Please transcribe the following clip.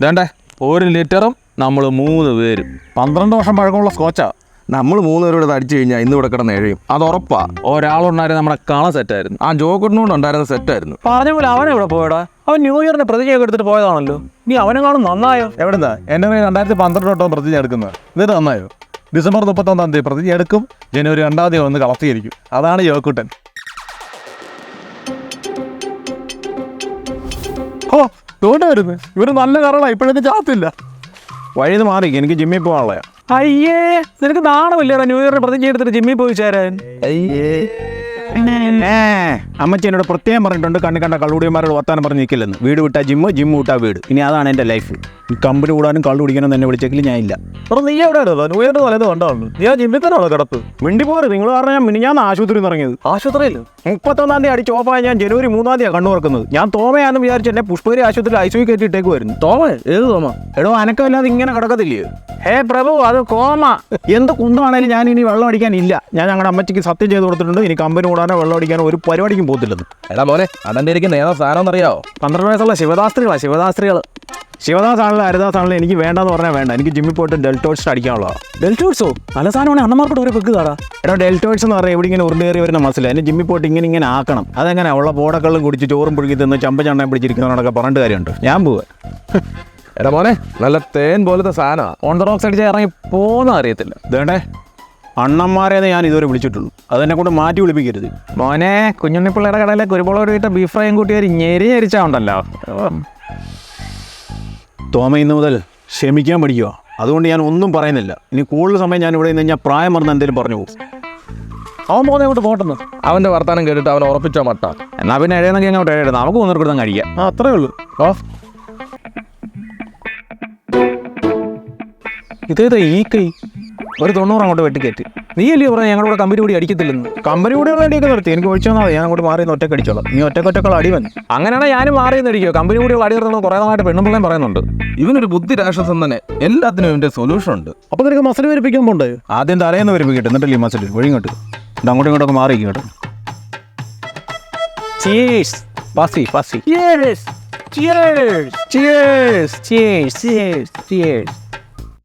വേണ്ടേ ഒരു ലിറ്ററും നമ്മൾ മൂന്ന് പേര്. പന്ത്രണ്ട് വർഷം പഴക്കമുള്ള സ്കോച്ചാ നമ്മൾ മൂന്ന് പേരോട് അടിച്ചു കഴിഞ്ഞാൽ ഇന്ന് ഇവിടെ കിടന്ന് എഴയും. അത് ഉറപ്പാ. ഒരാളുണ്ടായിരുന്നു നമ്മുടെ കള സെറ്റായിരുന്നു ആ ജോക്കുട്ടിനോട് ഉണ്ടായിരുന്ന സെറ്റായിരുന്നു പറഞ്ഞ പോലെ അവനെ ഇവിടെ പോയടാ? അവൻ ന്യൂ ഇയറിന്റെ പ്രതിജ്ഞയൊക്കെ എടുത്തിട്ട് പോയതാണല്ലോ. നീ അവനെ കാണും നന്നായോ? എവിടെന്താ എന്നെ രണ്ടായിരത്തി പന്ത്രണ്ട് തൊട്ടോ പ്രതിജ്ഞ എടുക്കുന്നത്. എന്നിട്ട് നന്നായോ? ഡിസംബർ മുപ്പത്തൊന്നാം തീയതി പ്രതിജ്ഞ എടുക്കും. ജനുവരി രണ്ടാം തീയതി വന്ന് കളത്തിയിരിക്കും. അതാണ് യോക്കുട്ടൻ. ഓ തോണ്ട വരുന്നു ഇവർ നല്ല കറളാ ഇപ്പോഴത്തെ ചാത്തില്ല. വഴിന്ന് മാറി എനിക്ക് ജിമ്മിൽ പോകാനുള്ളയാ അയ്യേ നിനക്ക് നാണമില്ലേടാ? ന്യൂ ഇയറിന് പ്രതിജ്ഞ എടുത്തിട്ട് ജിമ്മിൽ പോയി ചേരാൻ. ഏ അമ്മച്ചി എന്നോട് പ്രത്യേകം പറഞ്ഞിട്ടുണ്ട് കണ്ണു കണ്ട കള്ളുടിയന്മാരോട് വർത്താനം പറഞ്ഞ് നിൽക്കില്ലെന്ന് വീട് വിട്ടാ ജിമ്മ് ജിമ്മ് വിട്ടാ വീട്. ഇനി അതാണ് എന്റെ ലൈഫ് ഈ കമ്പനി കൂടാനും കള്ളു കുടിക്കാനും എന്നെ വിളിച്ചെങ്കിൽ ഞാൻ ഇല്ല. എടാ നീ എവിടെ ന്യൂ ഇയറിന് തലേന്ന് കണ്ടാണ് നീ ആ ജിമ്മിൽ തന്നെയാണോ കിടപ്പ്? മിണ്ടി പോകരുത് നിങ്ങൾ പറഞ്ഞാൽ ഞാൻ മിനിഞ്ഞാന്ന് ആശുപത്രിയിൽ നിന്ന് ഇറങ്ങിയത്. ആശുപത്രിയിൽ? മുപ്പത്തൊന്നാം തീയതി അടിച്ച് ഓഫായ ഞാൻ ജനുവരി മൂന്നാം തീയതി കണ്ണു തുറക്കുന്നത്. ഞാൻ തോമയാണെന്ന് വിചാരിച്ച് എന്നെ പുഷ്പഗിരി ആശുപത്രിയിൽ ഐ സി കയറ്റിയിട്ടേക്ക് വരുന്നു. തോമ ഏത് തോമ? എടോ അനക്കമില്ലാതെ ഇങ്ങനെ കിടക്കത്തില്ലേ? ഹേ പ്രഭു അത് കോമ. എന്ത് കുന്തമാണേലും ഞാൻ ഇനി വെള്ളം അടിക്കാൻ ഇല്ല ഞാൻ ഞങ്ങളുടെ അമ്മച്ചിക്ക് സത്യം ചെയ്ത് കൊടുത്തിട്ടുണ്ട്. ഇനി കമ്പനി കൂടാനോ വെള്ളം അടിക്കാനോ ഒരു പരിപാടിക്കും പോകത്തില്ലെന്ന്. എടാ മോനെ അതെന്റെ ഇരിക്കുന്ന? ഏതാ സാധനം എന്നറിയാവോ പന്ത്രണ്ട് വയസ്സുള്ള ശിവദാസ്ത്രികളാ ശിവദാസ്ത്രികൾ ശിവദാസ് ആണല്ലോ ഹരിദാസ് ആണല്ലോ എനിക്ക് വേണ്ടെന്ന് പറഞ്ഞാൽ വേണ്ട. എനിക്ക് ജിമ്മിൽ പോയിട്ട് ഡെൽറ്റോട്സ് അടിക്കാനുള്ള ഡെൽറ്റോട്സോ നല്ല സാധനമാണ് അണ്ണമാർക്കോട്ട് ഒരു പെക്ക് താടാ. എടാ ഡെൽറ്റോട്സ് എന്ന് പറഞ്ഞാൽ എവിടെ ഇങ്ങനെ ഉരുണ്ടേറി വരുന്ന മസിൽ എന്നെ ജിമ്മിൽ പോയിട്ട് ഇങ്ങനെ ഇങ്ങനെ ആക്കണം. അതെങ്ങനെ? ഉള്ള പോടക്കള്ളും കുടിച്ച് ചോറും പുഴുകി തിന്ന് ചമ്പ ചണ്ണയും പിടിച്ചിരിക്കുന്നവനൊക്കെ പറഞ്ഞിട്ട് കാര്യമുണ്ട്? ഞാൻ പോവാ. എടാ മോനെ നല്ല തേൻ പോലത്തെ സാധനമാണ് ഓൺ ദ റോക്സ് അടിച്ചാൽ ഇറങ്ങി പോകുന്ന അറിയത്തില്ല. ഇതേണ്ടേ? അണ്ണന്മാരെന്ന് ഞാൻ ഇതുവരെ വിളിച്ചിട്ടുള്ളൂ. അതെന്നെ കൊണ്ട് മാറ്റി വിളിപ്പിക്കരുത്. മോനെ കുഞ്ഞുണ്ണിപ്പിള്ളയുടെ കടയിലെ കുരുമുളക് വീട്ട ബീഫ് ഫ്രൈയും കൂട്ടി ഒരു ഞെരി ഞെരിച്ചാ ഉണ്ടല്ലോ. തോമ ഇന്ന് മുതൽ ക്ഷമിക്കാൻ പഠിക്കുക അതുകൊണ്ട് ഞാൻ ഒന്നും പറയുന്നില്ല. ഇനി കൂടുതൽ സമയം ഞാൻ ഇവിടെ നിന്ന് ഞാൻ പ്രായം മറന്ന് എന്തെങ്കിലും പറഞ്ഞു പോകും. അവൻ പോകുന്ന അങ്ങോട്ട് പോട്ടെന്ന്. അവന്റെ വർത്താനം കേട്ടിട്ട് അവൻ ഉറപ്പിച്ചോ മട്ട. എന്നാൽ പിന്നെ എഴുതെന്നെങ്കിൽ അങ്ങോട്ട് എഴുതാം നമുക്ക് ഒന്നും കൊടുത്താൽ കഴിക്കാം ആ അത്രേ ഉള്ളൂ. ഓ. ഇതേതാ ഈ കൈ? ഒരു തൊണ്ണൂറ് അങ്ങോട്ട് വെട്ടിക്കയറ്റി നീ അല്ലേ പറഞ്ഞാൽ ഞങ്ങളുടെ കൂടെ കമ്പനി കൂടി അടിക്കത്തില്ലെന്ന്. കമ്പനി കൂടെ വേണ്ടിയൊക്കെ നിർത്തി. എനിക്ക് ഒഴിച്ചു തന്നാൽ ഞാൻ അങ്ങോട്ട് മാറി ഒറ്റ അടിച്ചോളാം. നീ ഒറ്റക്കൊറ്റക്കുള്ള അടി വന്നു. അങ്ങനെയാണെങ്കിൽ ഞാനും മാറി അടിക്കോ കമ്പനി കൂടി അടി നിർത്തുന്നത് കുറേ നാളായിട്ട് പെണ്ണും പിള്ളേം പറയുന്നുണ്ട്. ഇവനൊരു ബുദ്ധി രാക്ഷസം തന്നെ എല്ലാത്തിനും ഇവന്റെ സൊല്യൂഷൻ ഉണ്ട്. അപ്പൊ നിനക്ക് മസിൽ വരിപ്പിക്കാൻ പോണ്ടേ ആദ്യം തലേന്ന് വരിപ്പിക്കട്ടെ. എന്നിട്ടല്ലേ ഈ മസിൽ വഴിങ്ങോട്ട് ഇത് അങ്ങോട്ടും ഇങ്ങോട്ടൊക്കെ മാറി കേട്ടോ. Cheers. Passi Passi Cheers. Cheers. Cheers. Cheers. Cheers. Cheers.